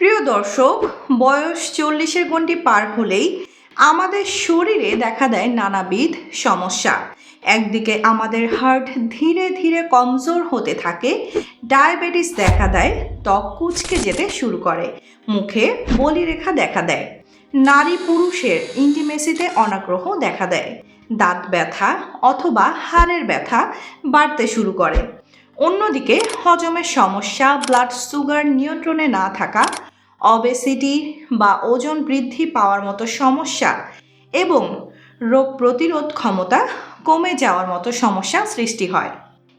প্রিয় দর্শক, বয়স চল্লিশের গণ্ডি পার হলেই আমাদের শরীরে দেখা দেয় নানাবিধ সমস্যা। একদিকে আমাদের হার্ট ধীরে ধীরে কমজোর হতে থাকে, ডায়াবেটিস দেখা দেয়, ত্বক কুচকে যেতে শুরু করে, মুখে বলিরেখা দেখা দেয়, নারী পুরুষের ইন্টিমেসিতে অনাগ্রহ দেখা দেয়, দাঁত ব্যথা অথবা হাড়ের ব্যথা বাড়তে শুরু করে। অন্যদিকে হজমের সমস্যা ব্লাড সুগার নিয়ন্ত্রণে না থাকা অবেসিটি বা ওজন বৃদ্ধি পাওয়ার মতো সমস্যা এবং রোগ প্রতিরোধ ক্ষমতা কমে যাওয়ার মতো সমস্যা সৃষ্টি হয়।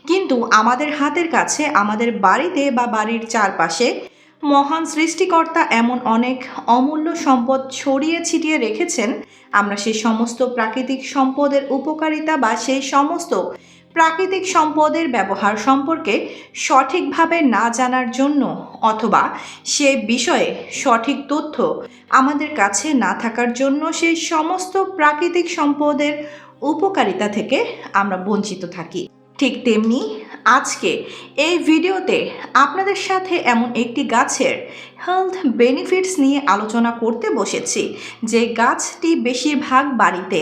কিন্তু আমাদের হাতের কাছে, আমাদের বাড়িতে বা বাড়ির চারপাশে মহান সৃষ্টিকর্তা এমন অনেক অমূল্য সম্পদ ছড়িয়ে ছিটিয়ে রেখেছেন। আমরা সেই সমস্ত প্রাকৃতিক সম্পদের উপকারিতা বা সেই সমস্ত প্রাকৃতিক সম্পদের ব্যবহার সম্পর্কে সঠিকভাবে না জানার জন্য অথবা সে বিষয়ে সঠিক তথ্য আমাদের কাছে না থাকার জন্য সেই সমস্ত প্রাকৃতিক সম্পদের উপকারিতা থেকে আমরা বঞ্চিত থাকি। ঠিক তেমনি আজকে এই ভিডিওতে আপনাদের সাথে এমন একটি গাছের হেলথ বেনিফিটস নিয়ে আলোচনা করতে বসেছি। যে গাছটি বেশিরভাগ বাড়িতে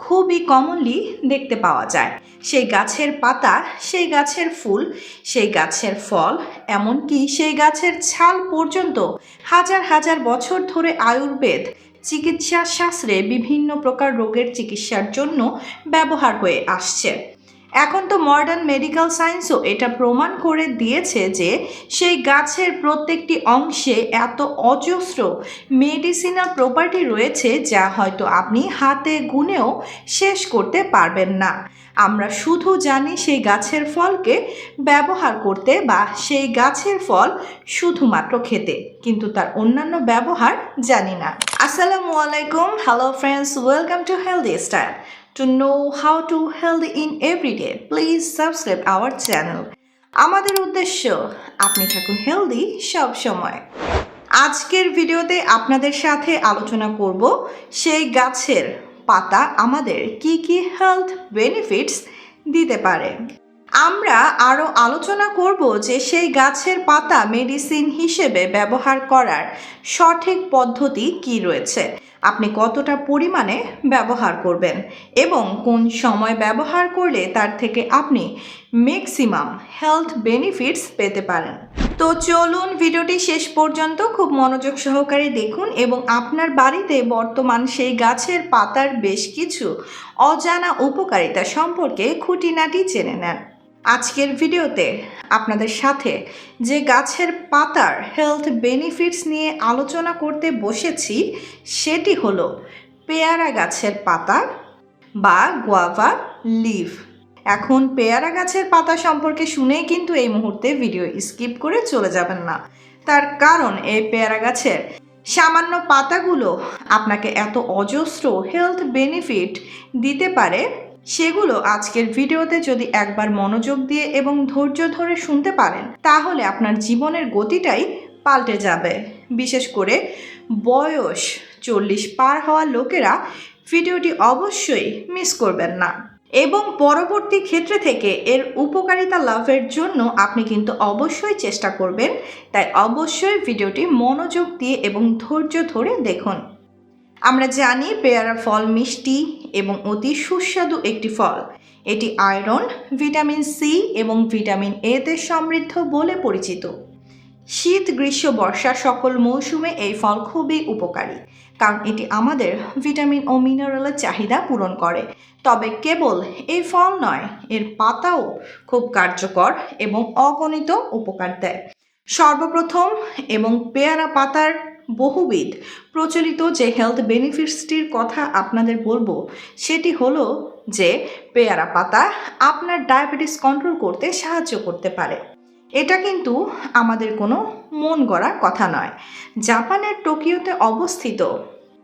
খুবই কমনলি দেখতে পাওয়া যায়। সেই গাছের পাতা, সেই গাছের ফুল, সেই গাছের ফল, এমনকি সেই গাছের ছাল পর্যন্ত হাজার হাজার বছর ধরে আয়ুর্বেদ চিকিৎসা শাস্ত্রে বিভিন্ন প্রকার রোগের চিকিৎসার জন্য ব্যবহার হয়ে আসছে। এখন তো মডার্ন মেডিকেল সায়েন্সও এটা প্রমাণ করে দিয়েছে যে সেই গাছের প্রত্যেকটি অংশে এত অজস্র মেডিসিনাল প্রপার্টি রয়েছে যা হয়তো আপনি হাতে গুনেও শেষ করতে পারবেন না। আমরা শুধু জানি সেই গাছের ফলকে ব্যবহার করতে বা সেই গাছের ফল শুধুমাত্র খেতে, কিন্তু তার অন্যান্য ব্যবহার জানি না। আসসালামু আলাইকুম hello friends welcome to healthy style To know how to healthy in every day, please subscribe our channel. আমাদের উদ্দেশ্য আপনি থাকুন হেলদি সব সময় আজকের ভিডিওতে আপনাদের সাথে আলোচনা করব সেই গাছের পাতা আমাদের কি কি হেলথ বেনিফিটস দিতে পারে আমরা আরও আলোচনা করব যে সেই গাছের পাতা মেডিসিন হিসেবে ব্যবহার করার সঠিক পদ্ধতি কি রয়েছে। আপনি কতটা পরিমাণে ব্যবহার করবেন এবং কোন সময় ব্যবহার করলে তার থেকে আপনি ম্যাক্সিমাম হেলথ বেনিফিটস পেতে পারেন। তো চলুন ভিডিওটি শেষ পর্যন্ত খুব মনোযোগ সহকারে দেখুন এবং আপনার বাড়িতে বর্তমান সেই গাছের পাতার বেশ কিছু অজানা উপকারিতা সম্পর্কে খুঁটিনাটি জেনে নেন। আজকের ভিডিওতে আপনাদের সাথে যে গাছের পাতার হেলথ বেনিফিটস নিয়ে আলোচনা করতে বসেছি, সেটি হলো পেয়ারা গাছের পাতা বা গোয়াভা লিভ এখন পেয়ারা গাছের পাতা সম্পর্কে শুনেই কিন্তু এই মুহূর্তে ভিডিও স্কিপ করে চলে যাবেন না। তার কারণ, এই পেয়ারা গাছের সামান্য পাতাগুলো আপনাকে এত অজস্র হেলথ বেনিফিট দিতে পারে সেগুলো আজকের ভিডিওতে যদি একবার মনোযোগ দিয়ে এবং ধৈর্য ধরে শুনতে পারেন, তাহলে আপনার জীবনের গতিটাই পাল্টে যাবে। বিশেষ করে বয়স চল্লিশ পার হওয়া লোকেরা ভিডিওটি অবশ্যই মিস করবেন না। এবং পরবর্তী ক্ষেত্রে থেকে এর উপকারিতা লাভের জন্য আপনি কিন্তু অবশ্যই চেষ্টা করবেন, তাই অবশ্যই ভিডিওটি মনোযোগ দিয়ে এবং ধৈর্য ধরে দেখুন। আমরা জানি পেয়ারা ফল মিষ্টি এবং অতি সুস্বাদু একটি ফল। এটি আয়রন, ভিটামিন সি এবং ভিটামিন এতে সমৃদ্ধ বলে পরিচিত। শীত, গ্রীষ্ম, বর্ষা সকল মৌসুমে এই ফল খুবই উপকারী, কারণ এটি আমাদের ভিটামিন ও মিনারেলের চাহিদা পূরণ করে। তবে কেবল এই ফল নয়, এর পাতাও খুব কার্যকর এবং অগণিত উপকার দেয়। সর্বপ্রথম এবং পেয়ারা পাতার বহুবিধ। প্রচলিত যে হেলথ বেনিফিটসটির কথা আপনাদের বলব, সেটি হলো যে, পেয়ারা পাতা আপনার ডায়াবেটিস কন্ট্রোল করতে সাহায্য করতে পারে। এটা কিন্তু আমাদের কোনো মন গড়া কথা নয়। জাপানের টোকিওতে অবস্থিত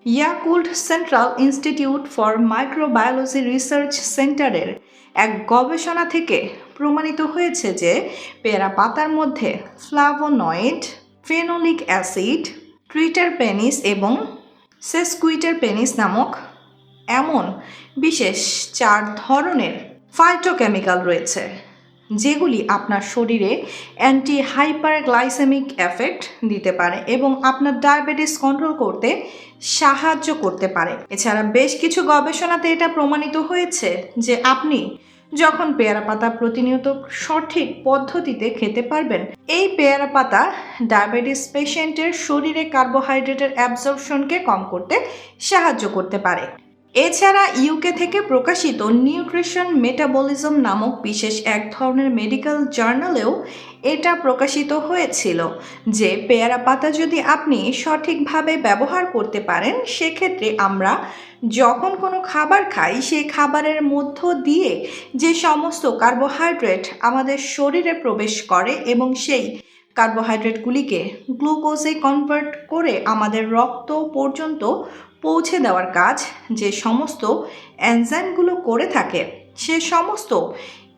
Yakult central institute for microbiology research সেন্টারের এক গবেষণা থেকে প্রমাণিত হয়েছে যে, পেয়ারা পাতার মধ্যে flavonoid phenolic acid triterpenes এবং সেসকুইটার পেনিস নামক এমন বিশেষ চার ধরনের ফাইটোকেমিক্যাল রয়েছে, যেগুলি আপনার শরীরে অ্যান্টি হাইপারগ্লাইসেমিক এফেক্ট দিতে পারে এবং আপনার ডায়াবেটিস কন্ট্রোল করতে সাহায্য করতে পারে। এছাড়া বেশ কিছু গবেষণাতে এটা প্রমাণিত হয়েছে যে আপনি যখন পেয়ারা পাতা প্রতিনিয়ত সঠিক পদ্ধতিতে খেতে পারবেন, এই পেয়ারা পাতা ডায়াবেটিস পেশেন্টের শরীরে কার্বোহাইড্রেটের অ্যাবজর্পশনকে কম করতে সাহায্য করতে পারে। এছাড়া ইউকে থেকে প্রকাশিত নিউট্রিশন মেটাবলিজম নামক বিশেষ এক ধরনের মেডিকেল জার্নালেও এটা প্রকাশিত হয়েছিল, যে পেয়ারা পাতা যদি আপনি সঠিকভাবে ব্যবহার করতে পারেন, সেক্ষেত্রে আমরা যখন কোনো খাবার খাই, সেই খাবারের মধ্য দিয়ে যে সমস্ত কার্বোহাইড্রেট আমাদের শরীরে প্রবেশ করে এবং সেই কার্বোহাইড্রেটগুলিকে গ্লুকোজে কনভার্ট করে আমাদের রক্ত পর্যন্ত পৌঁছে দেওয়ার কাজ যে সমস্ত এনজাইমগুলো করে থাকে, সে সমস্ত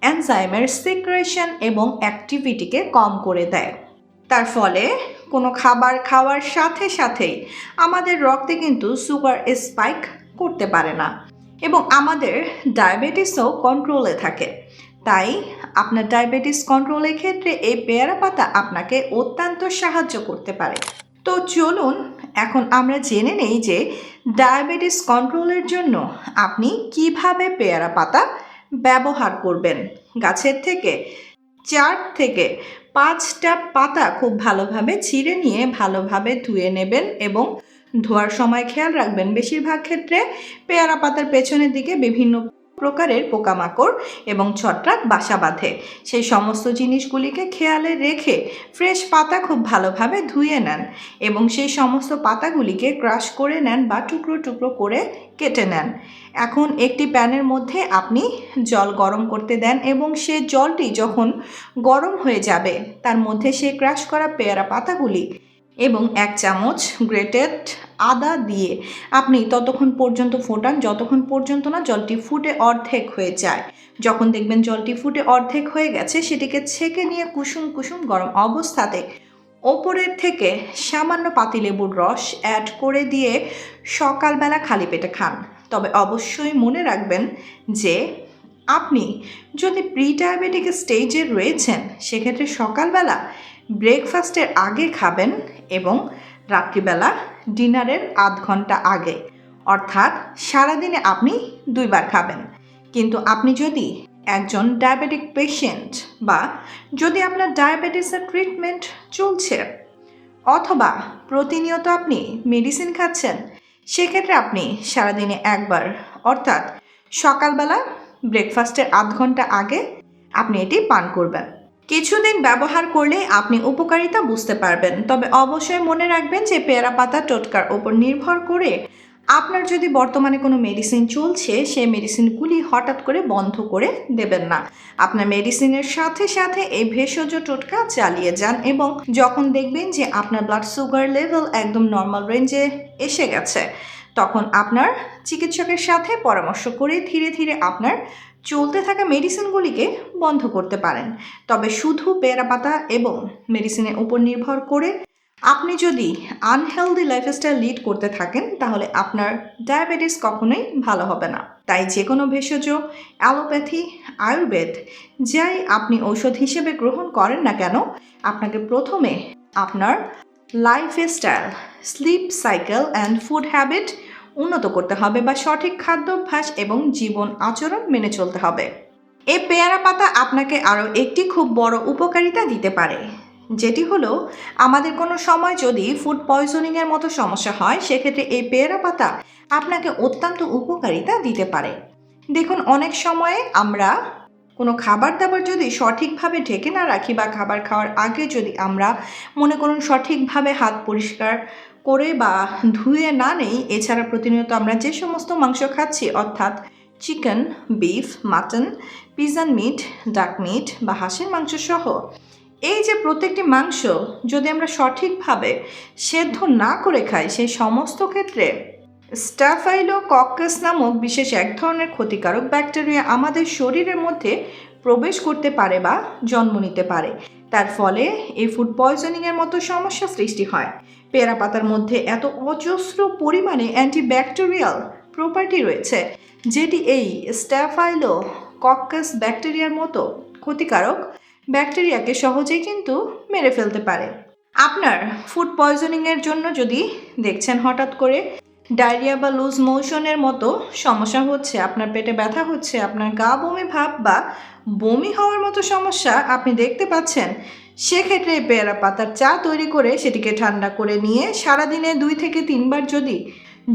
এনজাইমের সিক্রেশন এবং অ্যাক্টিভিটিকে কম করে দেয়। তার ফলে কোনো খাবার খাওয়ার সাথে সাথেই আমাদের রক্তে কিন্তু সুগার স্পাইক করতে পারে না এবং আমাদের ডায়াবেটিসও কন্ট্রোলে থাকে। তাই আপনার ডায়াবেটিস কন্ট্রোলের ক্ষেত্রে এই পেয়ারা পাতা আপনাকে অত্যন্ত সাহায্য করতে পারে। তো চলুন, এখন আমরা জেনে নেই যে ডায়াবেটিস কন্ট্রোলের জন্য আপনি কীভাবে পেয়ারা পাতা ব্যবহার করবেন। গাছের থেকে চার থেকে পাঁচটা পাতা খুব ভালোভাবে ছিঁড়ে নিয়ে ভালোভাবে ধুয়ে নেবেন এবং ধোয়ার সময় খেয়াল রাখবেন। বেশিরভাগ ক্ষেত্রে পেয়ারা পাতার পেছনের দিকে বিভিন্ন প্রকারের পোকামাকড় এবং ছত্রাক বাসা বাঁধে। সেই সমস্ত জিনিসগুলিকে খেয়ালে রেখে ফ্রেশ পাতা খুব ভালোভাবে ধুয়ে নেন এবং সেই সমস্ত পাতাগুলিকে ক্রাশ করে নেন বা টুকরো টুকরো করে কেটে নেন। এখন একটি প্যানের মধ্যে আপনি জল গরম করতে দেন এবং সে জলটি যখন গরম হয়ে যাবে, তার মধ্যে সেই ক্রাশ করা পেয়ারা পাতাগুলি এবং এক চামচ গ্রেটেড আদা দিয়ে আপনি ততক্ষণ পর্যন্ত ফোটান, যতক্ষণ পর্যন্ত না জলটি ফুটে অর্ধেক হয়ে যায়। যখন দেখবেন জলটি ফুটে অর্ধেক হয়ে গেছে, সেটিকে ছেঁকে নিয়ে কুসুম কুসুম গরম অবস্থাতে ওপরের থেকে সামান্য পাতিলেবুর রস অ্যাড করে দিয়ে সকালবেলা খালি পেটে খান। তবে অবশ্যই মনে রাখবেন যে আপনি যদি প্রি ডায়াবেটিক স্টেজে রয়েছেন, সেক্ষেত্রে সকালবেলা ব্রেকফাস্টের আগে খাবেন এবং রাত্রিবেলা ডিনারের আধ ঘণ্টা আগে। অর্থাৎ সারাদিনে আপনি দুইবার খাবেন। কিন্তু আপনি যদি একজন ডায়াবেটিক পেশেন্ট বা যদি আপনার ডায়াবেটিসের ট্রিটমেন্ট চলছে অথবা প্রতিনিয়ত আপনি মেডিসিন খাচ্ছেন, সেক্ষেত্রে আপনি সারাদিনে একবার, অর্থাৎ সকালবেলা ব্রেকফাস্টের আধ ঘণ্টা আগে আপনি এটি পান করবেন। কিছুদিন ব্যবহার করলে আপনি উপকারিতা বুঝতে পারবেন। তবে অবশ্যই মনে রাখবেন যে পেয়ারা পাতা টোটকার ওপর নির্ভর করে আপনার যদি বর্তমানে কোনো মেডিসিন চলছে, সেই মেডিসিনগুলি হঠাৎ করে বন্ধ করে দেবেন না। আপনার মেডিসিনের সাথে সাথে এই ভেষজ টোটকা চালিয়ে যান এবং যখন দেখবেন যে আপনার ব্লাড সুগার লেভেল একদম নর্মাল রেঞ্জে এসে গেছে, তখন আপনার চিকিৎসকের সাথে পরামর্শ করে ধীরে ধীরে আপনার চলতে থাকা মেডিসিনগুলিকে বন্ধ করতে পারেন। তবে শুধু পেয়ারা পাতা এবং মেডিসিনের উপর নির্ভর করে আপনি যদি আনহেলদি লাইফস্টাইল লিড করতে থাকেন, তাহলে আপনার ডায়াবেটিস কখনোই ভালো হবে না। তাই যে কোনো ভেষজ, অ্যালোপ্যাথি, আয়ুর্বেদ, যাই আপনি ঔষধ হিসেবে গ্রহণ করেন না কেন, আপনাকে প্রথমে আপনার lifestyle sleep cycle and food habit উন্নত করতে হবে বা সঠিক খাদ্যাভ্যাস এবং জীবন আচরণ মেনে চলতে হবে। এই পেয়ারা পাতা আপনাকে আরও একটি খুব বড় উপকারিতা দিতে পারে, যেটি হলো, আমাদের কোনো সময় যদি ফুড পয়জনিংয়ের মতো সমস্যা হয়, সেক্ষেত্রে এই পেয়ারা পাতা আপনাকে অত্যন্ত উপকারিতা দিতে পারে। দেখুন, অনেক সময়ে আমরা কোনো খাবার দাবার যদি সঠিকভাবে ঢেকে না রাখি বা খাবার খাওয়ার আগে যদি আমরা মনে করুন সঠিকভাবে হাত পরিষ্কার করে বা ধুয়ে না নেই, এছাড়া প্রতিনিয়ত আমরা যে সমস্ত মাংস খাচ্ছি, অর্থাৎ chicken, beef, mutton pigeon meat, duck meat বা হাঁসের মাংস সহ, এই যে প্রত্যেকটি মাংস যদি আমরা সঠিকভাবে সেদ্ধ না করে খাই, সেই সমস্ত ক্ষেত্রে স্টাফাইলো কক্কাস নামক বিশেষ এক ধরনের ক্ষতিকারক ব্যাকটেরিয়া আমাদের শরীরের মধ্যে প্রবেশ করতে পারে বা জন্ম নিতে পারে। তার ফলে এই ফুড পয়জনিংয়ের মতো সমস্যা সৃষ্টি হয়। পেয়ারা পাতার মধ্যে এত অজস্র পরিমাণে অ্যান্টিব্যাকটেরিয়াল প্রপার্টি রয়েছে, যেটি এই স্ট্যাফাইলো কক্কাস ব্যাকটেরিয়ার মতো ক্ষতিকারক ব্যাকটেরিয়াকে সহজেই কিন্তু মেরে ফেলতে পারে। আপনার ফুড পয়জনিংয়ের জন্য যদি দেখছেন হঠাৎ করে ডায়রিয়া বা লুজ মোশনের মতো সমস্যা হচ্ছে, আপনার পেটে ব্যথা হচ্ছে, আপনার গা বমি ভাব বা বমি হওয়ার মতো সমস্যা আপনি দেখতে পাচ্ছেন, সেক্ষেত্রে পেয়ারা পাতার চা তৈরি করে সেটিকে ঠান্ডা করে নিয়ে সারাদিনে দুই থেকে তিনবার যদি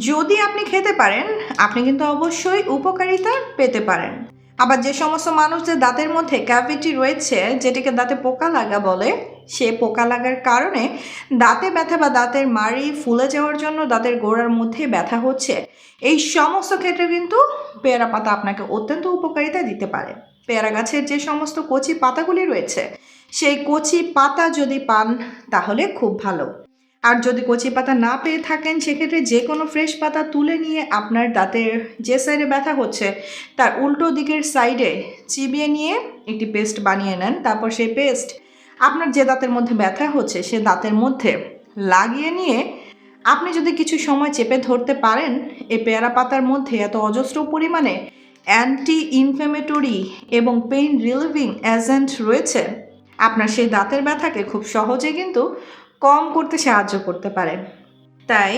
যদি আপনি খেতে পারেন, আপনি কিন্তু অবশ্যই উপকারিতা পেতে পারেন। আবার যে সমস্ত মানুষদের দাঁতের মধ্যে ক্যাভিটি রয়েছে, যেটিকে দাঁতে পোকা লাগা বলে সে পোকা লাগার কারণে দাঁতে ব্যথা বা দাঁতের মাড়ি ফুলে যাওয়ার জন্য দাঁতের গোড়ার মধ্যে ব্যথা হচ্ছে। এই সমস্ত ক্ষেত্রে কিন্তু পেয়ারা পাতা আপনাকে অত্যন্ত উপকারিতা দিতে পারে। পেয়ারা গাছের যে সমস্ত কচি পাতাগুলি রয়েছে, সেই কচি পাতা যদি পান তাহলে খুব ভালো। আর যদি কচি পাতা না পেয়ে থাকেন, সেক্ষেত্রে যে কোনো ফ্রেশ পাতা তুলে নিয়ে আপনার দাঁতের যে সাইডে ব্যথা হচ্ছে, তার উল্টো দিকের সাইডে চিবিয়ে নিয়ে একটি পেস্ট বানিয়ে নেন। তারপর সেই পেস্ট আপনার যে দাঁতের মধ্যে ব্যথা হচ্ছে, সে দাঁতের মধ্যে লাগিয়ে নিয়ে আপনি যদি কিছু সময় চেপে ধরতে পারেন এই পেয়ারা পাতার মধ্যে এত অজস্র পরিমাণে অ্যান্টি ইনফ্লেমেটরি এবং পেইন রিলিভিং এজেন্ট রয়েছে, আপনার সেই দাঁতের ব্যথাকে খুব সহজে কিন্তু কম করতে সাহায্য করতে পারে। তাই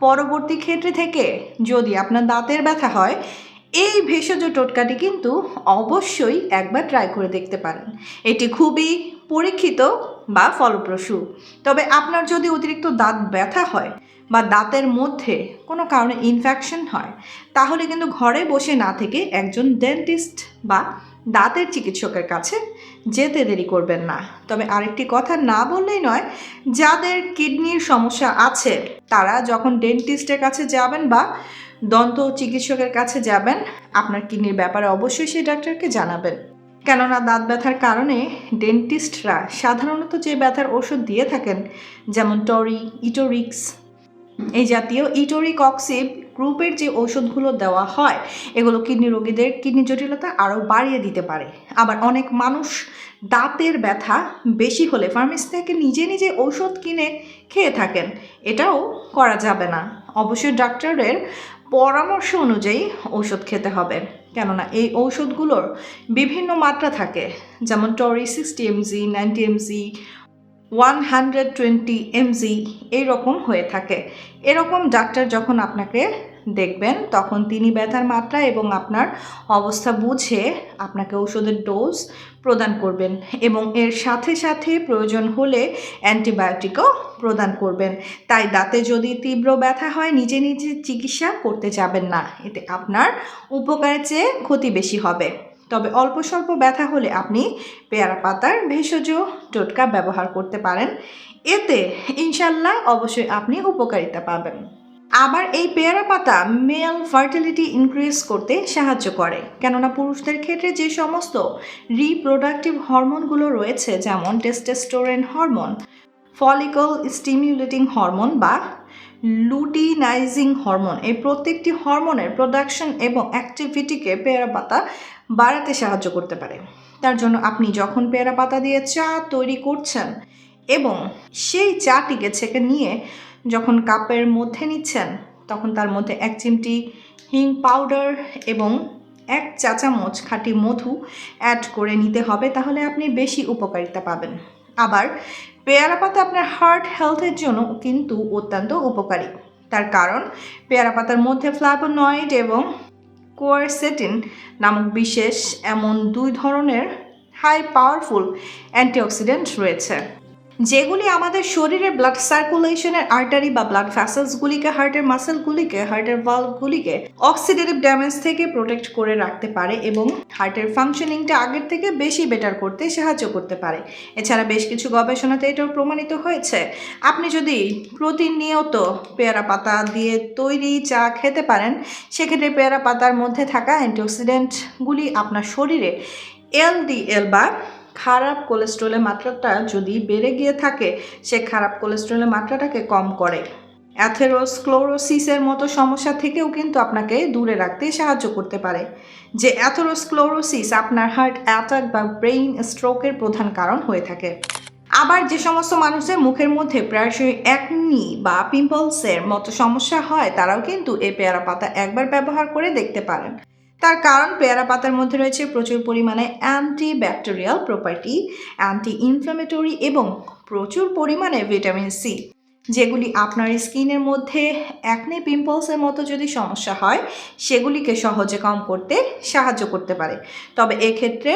পরবর্তী ক্ষেত্রে থেকে যদি আপনার দাঁতের ব্যথা হয়, এই ভেষজ টোটকাটি কিন্তু অবশ্যই একবার ট্রাই করে দেখতে পারেন। এটি খুবই পরীক্ষিত বা ফলপ্রসূ। তবে আপনার যদি অতিরিক্ত দাঁত ব্যথা হয় বা দাঁতের মধ্যে কোনো কারণে ইনফেকশন হয়, তাহলে কিন্তু ঘরে বসে না থেকে একজন ডেন্টিস্ট বা দাঁতের চিকিৎসকের কাছে যেতে দেরি করবেন না। তবে আরেকটি কথা না বললেই নয়, যাদের কিডনির সমস্যা আছে, তারা যখন ডেন্টিস্টের কাছে যাবেন বা দন্ত চিকিৎসকের কাছে যাবেন, আপনার কিডনির ব্যাপারে অবশ্যই সেই ডাক্তারকে জানাবেন। কেননা দাঁত ব্যথার কারণে ডেন্টিস্টরা সাধারণত যে ব্যথার ওষুধ দিয়ে থাকেন, যেমন টরি, ইটোরিক্স, এই জাতীয় ইটোরিক অক্সিব গ্রুপের যে ওষুধগুলো দেওয়া হয়, এগুলো কিডনি রোগীদের কিডনি জটিলতা আরও বাড়িয়ে দিতে পারে। আবার অনেক মানুষ দাঁতের ব্যথা বেশি হলে ফার্মেসি থেকে নিজে নিজে ওষুধ কিনে খেয়ে থাকেন, এটাও করা যাবে না। অবশ্যই ডাক্তারের পরামর্শ অনুযায়ী ওষুধ খেতে হবে। কেননা এই ঔষধগুলোর বিভিন্ন মাত্রা থাকে, যেমন thirty sixty MG ninety MG one hundred twenty MG এইরকম হয়ে থাকে। এরকম ডাক্তার যখন আপনাকে দেখবেন, তখন তিনি ব্যথার মাত্রা এবং আপনার অবস্থা বুঝে আপনাকে ওষুধের ডোজ প্রদান করবেন এবং এর সাথে সাথে প্রয়োজন হলে অ্যান্টিবায়োটিকও প্রদান করবেন। তাই দাঁতে যদি তীব্র ব্যথা হয়, নিজে নিজে চিকিৎসা করতে যাবেন না। এতে আপনার উপকারের চেয়ে ক্ষতি বেশি হবে। তবে অল্প স্বল্প ব্যথা হলে আপনি পেয়ারা পাতার ভেষজ টোটকা ব্যবহার করতে পারেন। এতে ইনশাল্লাহ অবশ্যই আপনি উপকারিতা পাবেন। আবার এই পেয়ারা পাতা মেল ফার্টিলিটি ইনক্রিজ করতে সাহায্য করে। কেননা পুরুষদের ক্ষেত্রে যে সমস্ত রিপ্রোডাক্টিভ হরমোনগুলো রয়েছে, যেমন testosterone hormone follicle stimulating hormone বা লুটিনাইজিং হরমোন এই প্রত্যেকটি হরমোনের প্রোডাকশন এবং অ্যাক্টিভিটিকে পেয়ারা পাতা বাড়াতে সাহায্য করতে পারে। তার জন্য আপনি যখন পেয়ারা পাতা দিয়ে চা তৈরি করছেন এবং সেই চাটিকে ছেঁকে নিয়ে যখন কাপের মধ্যে নিচ্ছেন, তখন তার মধ্যে এক চিমটি হিং পাউডার এবং এক চা চামচ খাঁটি মধু অ্যাড করে নিতে হবে, তাহলে আপনি বেশি উপকারিতা পাবেন। আবার, পেয়ারা পাতা আপনার হার্ট হেলথের জন্য কিন্তু অত্যন্ত উপকারী। তার কারণ, পেয়ারা পাতার মধ্যে ফ্লাভোনয়েড এবং কোয়ারসেটিন নামক বিশেষ এমন দুই ধরনের হাই পাওয়ারফুল অ্যান্টিঅক্সিডেন্ট রয়েছে। যেগুলি আমাদের শরীরের ব্লাড সার্কুলেশনের আর্টারি বা ব্লাড ভ্যাসেলসগুলিকে হার্টের মাসেলগুলিকে হার্টের ভালভগুলিকে অক্সিডেটিভ ড্যামেজ থেকে প্রোটেক্ট করে রাখতে পারে এবং হার্টের ফাংশনিংটা আগের থেকে বেশি বেটার করতে সাহায্য করতে পারে। এছাড়া বেশ কিছু গবেষণাতে এটাও প্রমাণিত হয়েছে। আপনি যদি প্রতিনিয়ত পেয়ারা পাতা দিয়ে তৈরি চা খেতে পারেন, সেক্ষেত্রে পেয়ারা পাতার মধ্যে থাকা অ্যান্টিঅক্সিডেন্টগুলি আপনার শরীরে এলডিএল বা খারাপ কোলেস্ট্রলের মাত্রাটা যদি বেড়ে গিয়ে থাকে, সে খারাপ কোলেস্ট্রলের মাত্রাটাকে কম করে। অ্যাথেরোস্ক্লোরোসিসের মতো সমস্যা থেকেও কিন্তু আপনাকে দূরে রাখতে সাহায্য করতে পারে। যে অ্যাথেরোস্ক্লোরোসিস আপনার হার্ট অ্যাটাক বা ব্রেইন স্ট্রোকের প্রধান কারণ হয়ে থাকে। আবার যে সমস্ত মানুষের মুখের মধ্যে প্রায়শই একনি বা পিম্পলসের মতো সমস্যা হয়, তারাও কিন্তু এই পেয়ারা পাতা একবার ব্যবহার করে দেখতে পারেন। তার কারণ পেয়ারা পাতার মধ্যে রয়েছে প্রচুর পরিমাণে anti bacterial property anti inflammatory এবং প্রচুর পরিমাণে ভিটামিন সি, যেগুলি আপনার স্কিনের মধ্যে অ্যাকনে পিম্পলসের মতো যদি সমস্যা হয়, সেগুলিকে সহজে কম করতে সাহায্য করতে পারে। তবে এক্ষেত্রে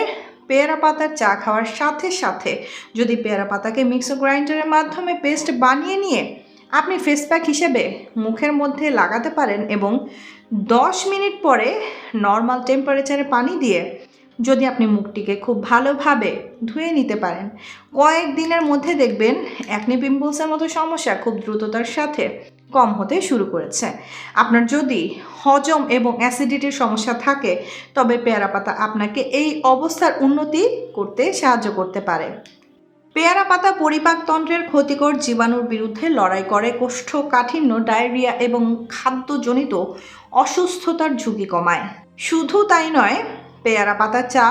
পেয়ারা পাতার চা খাওয়ার সাথে সাথে যদি পেয়ারা পাতাকে মিক্সার গ্রাইন্ডারের মাধ্যমে পেস্ট বানিয়ে নিয়ে আপনি ফেস প্যাক হিসেবে মুখের মধ্যে লাগাতে পারেন এবং দশ মিনিট পরে নর্মাল টেম্পারেচারে পানি দিয়ে যদি আপনি মুখটিকে খুব ভালোভাবে ধুয়ে নিতে পারেন। কয়েক দিনের মধ্যে দেখবেন অ্যাকনি পিম্পলসের মতো সমস্যা খুব দ্রুততার সাথে কম হতে শুরু করেছে। আপনার যদি হজম এবং অ্যাসিডিটির সমস্যা থাকে, তবে পেয়ারা পাতা আপনাকে এই অবস্থার উন্নতি করতে সাহায্য করতে পারে। পেয়ারা পাতা পরিপাকতন্ত্রের ক্ষতিকর জীবাণুর বিরুদ্ধে লড়াই করে কোষ্ঠকাঠিন্য, ডায়রিয়া এবং খাদ্যজনিত অসুস্থতার ঝুঁকি কমায়। শুধু তাই নয়, পেয়ারা পাতা চা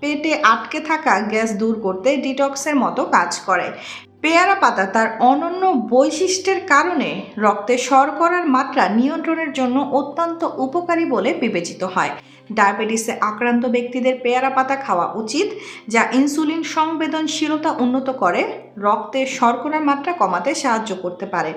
পেটে আটকে থাকা গ্যাস দূর করতে ডিটক্সের মতো কাজ করে। পেয়ারা পাতা তার অনন্য বৈশিষ্ট্যের কারণে রক্তে শর্করার মাত্রা নিয়ন্ত্রণের জন্য অত্যন্ত উপকারী বলে বিবেচিত হয়। ডায়াবেটিসে আক্রান্ত ব্যক্তিদের পেয়ারা পাতা খাওয়া উচিত, যা ইনসুলিন সংবেদনশীলতা উন্নত করে, রক্তে শর্করার মাত্রা কমাতে সাহায্য করতে পারে।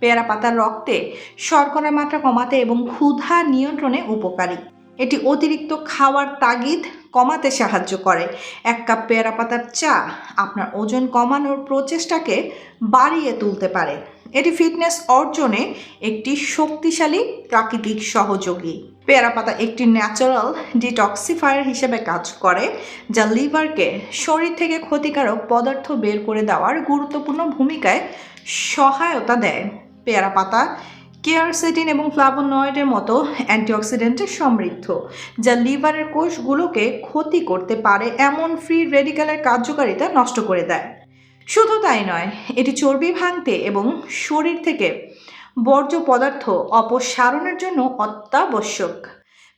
পেয়ারা পাতার রক্তে শর্করার মাত্রা কমাতে এবং ক্ষুধা নিয়ন্ত্রণে উপকারী। এটি অতিরিক্ত খাওয়ার তাগিদ কমাতে সাহায্য করে। এক কাপ পেয়ারা পাতার চা আপনার ওজন কমানোর প্রচেষ্টাকে বাড়িয়ে তুলতে পারে। এটি ফিটনেস অর্জনে একটি শক্তিশালী প্রাকৃতিক সহযোগী। পেয়ারা পাতা একটি ন্যাচারাল ডিটক্সিফায়ার হিসেবে কাজ করে, যা লিভারকে শরীর থেকে ক্ষতিকারক পদার্থ বের করে দেওয়ার গুরুত্বপূর্ণ ভূমিকায় সহায়তা দেয়। পেয়ারা পাতা কেয়ারসেটিন এবং ফ্লাভোনয়েডের মতো অ্যান্টিঅক্সিডেন্টে সমৃদ্ধ, যা লিভারের কোষগুলোকে ক্ষতি করতে পারে, এমন ফ্রি রেডিক্যালের কার্যকারিতা নষ্ট করে দেয়। শুধু তাই নয়, এটি চর্বি ভাঙতে এবং শরীর থেকে বর্জ্য পদার্থ অপসারণের জন্য অত্যাবশ্যক।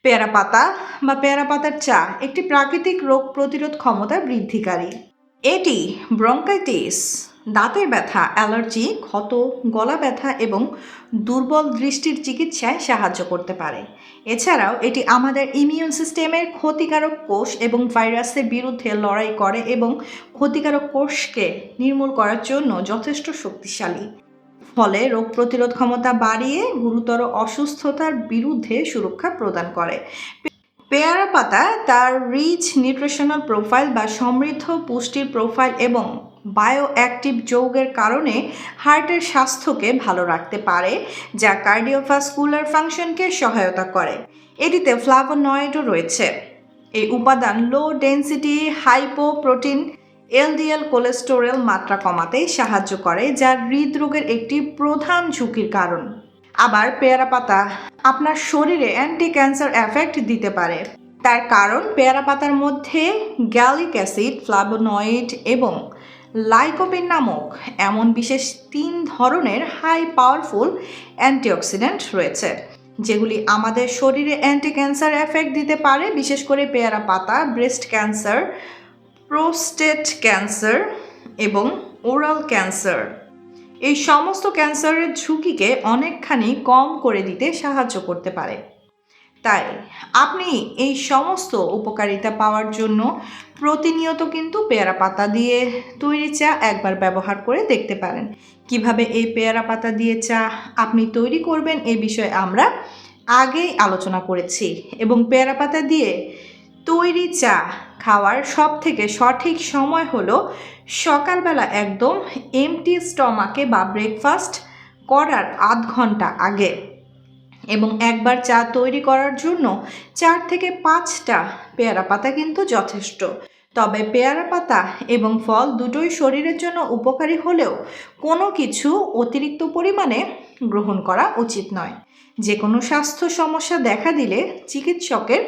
পেয়ারা পাতা বা পেয়ারা পাতার চা একটি প্রাকৃতিক রোগ প্রতিরোধ ক্ষমতা বৃদ্ধিকারী। এটি ব্রঙ্কাইটিস। দাঁতের ব্যথা, অ্যালার্জি, ক্ষত, গলা ব্যথা এবং দুর্বল দৃষ্টির চিকিৎসায় সাহায্য করতে পারে। এছাড়াও এটি আমাদের ইমিউন সিস্টেমের ক্ষতিকারক কোষ এবং ভাইরাসের বিরুদ্ধে লড়াই করে এবং ক্ষতিকারক কোষকে নির্মূল করার জন্য যথেষ্ট শক্তিশালী। ফলে রোগ প্রতিরোধ ক্ষমতা বাড়িয়ে গুরুতর অসুস্থতার বিরুদ্ধে সুরক্ষা প্রদান করে। পেয়ারা পাতা তার রিচ নিউট্রিশনাল প্রোফাইল বা সমৃদ্ধ পুষ্টির প্রোফাইল এবং বায়ো অ্যাক্টিভ যৌগের কারণে হার্টের স্বাস্থ্যকে ভালো রাখতে পারে, যা কার্ডিওভাস্কুলার ফাংশনকে সহায়তা করে। এটিতে ফ্লাভোনয়েডও রয়েছে। এই উপাদান low density lipoprotein LDL cholesterol মাত্রা কমাতে সাহায্য করে, যা হৃদরোগের একটি প্রধান ঝুঁকির কারণ। আবার পেয়ারা পাতা আপনার শরীরে অ্যান্টি ক্যান্সার এফেক্ট দিতে পারে। তার কারণ পেয়ারা পাতার মধ্যে গ্যালিক অ্যাসিড ফ্লাভোনয়েড এবং লাইকোপিন নামক এমন বিশেষ তিন ধরনের হাই পাওয়ারফুল অ্যান্টিঅক্সিডেন্ট রয়েছে, যেগুলি আমাদের শরীরে অ্যান্টি ক্যান্সার এফেক্ট দিতে পারে, বিশেষ করে পেয়ারা পাতা ব্রেস্ট ক্যান্সার প্রোস্টেট ক্যান্সার এবং ওরাল ক্যান্সার এই সমস্ত ক্যান্সারের ঝুঁকিকে অনেকখানি কম করে দিতে সাহায্য করতে পারে। তাই আপনি এই সমস্ত উপকারিতা পাওয়ার জন্য প্রতিনিয়ত কিন্তু পেয়ারা পাতা দিয়ে তৈরি চা একবার ব্যবহার করে দেখতে পারেন। কীভাবে এই পেয়ারা পাতা দিয়ে চা আপনি তৈরি করবেন এই বিষয়ে আমরা আগেই আলোচনা করেছি এবং পেয়ারা পাতা দিয়ে তৈরি চা খাওয়ার সব থেকে সঠিক সময় হলো সকালবেলা একদম এমটি স্টমাকে বা ব্রেকফাস্ট করার আধ ঘণ্টা আগে। এবং একবার চা তৈরি করার জন্য চার থেকে পাঁচটা পেয়ারা পাতা কিন্তু যথেষ্ট। তবে পেয়ারা পাতা এবং ফল দুটোই শরীরের জন্য উপকারী হলেও কোনো কিছু অতিরিক্ত পরিমাণে গ্রহণ করা উচিত নয়। যে কোনো স্বাস্থ্য সমস্যা দেখা দিলে চিকিৎসকের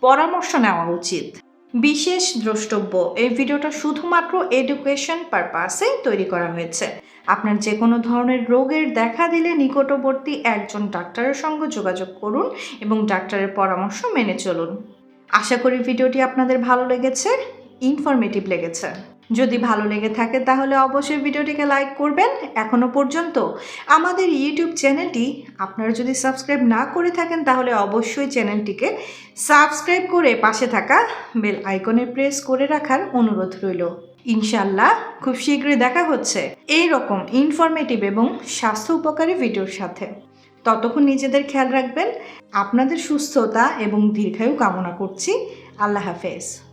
পরামর্শ নেওয়া উচিত। বিশেষ দ্রষ্টব্য, এই ভিডিওটা শুধুমাত্র এডুকেশন পারপাসে তৈরি করা হয়েছে। আপনার যে কোনো ধরনের রোগের দেখা দিলে নিকটবর্তী একজন ডাক্তারের সঙ্গে যোগাযোগ করুন এবং ডাক্তারের পরামর্শ মেনে চলুন। আশা করি ভিডিওটি আপনাদের ভালো লেগেছে ইনফরমেটিভ লেগেছে। যদি ভালো লেগে থাকে তাহলে অবশ্যই ভিডিওটিকে লাইক করবেন। এখনও পর্যন্ত আমাদের ইউটিউব চ্যানেলটি আপনারা যদি সাবস্ক্রাইব না করে থাকেন তাহলে অবশ্যই চ্যানেলটিকে সাবস্ক্রাইব করে পাশে থাকা বেল আইকনে প্রেস করে রাখার অনুরোধ রইল। ইনশাল্লাহ খুব শীঘ্রই দেখা হচ্ছে এই রকম ইনফরমেটিভ এবং স্বাস্থ্য উপকারী ভিডিওর সাথে। ততক্ষণ নিজেদের খেয়াল রাখবেন। আপনাদের সুস্থতা এবং দীর্ঘায়ু কামনা করছি। আল্লাহ হাফেজ।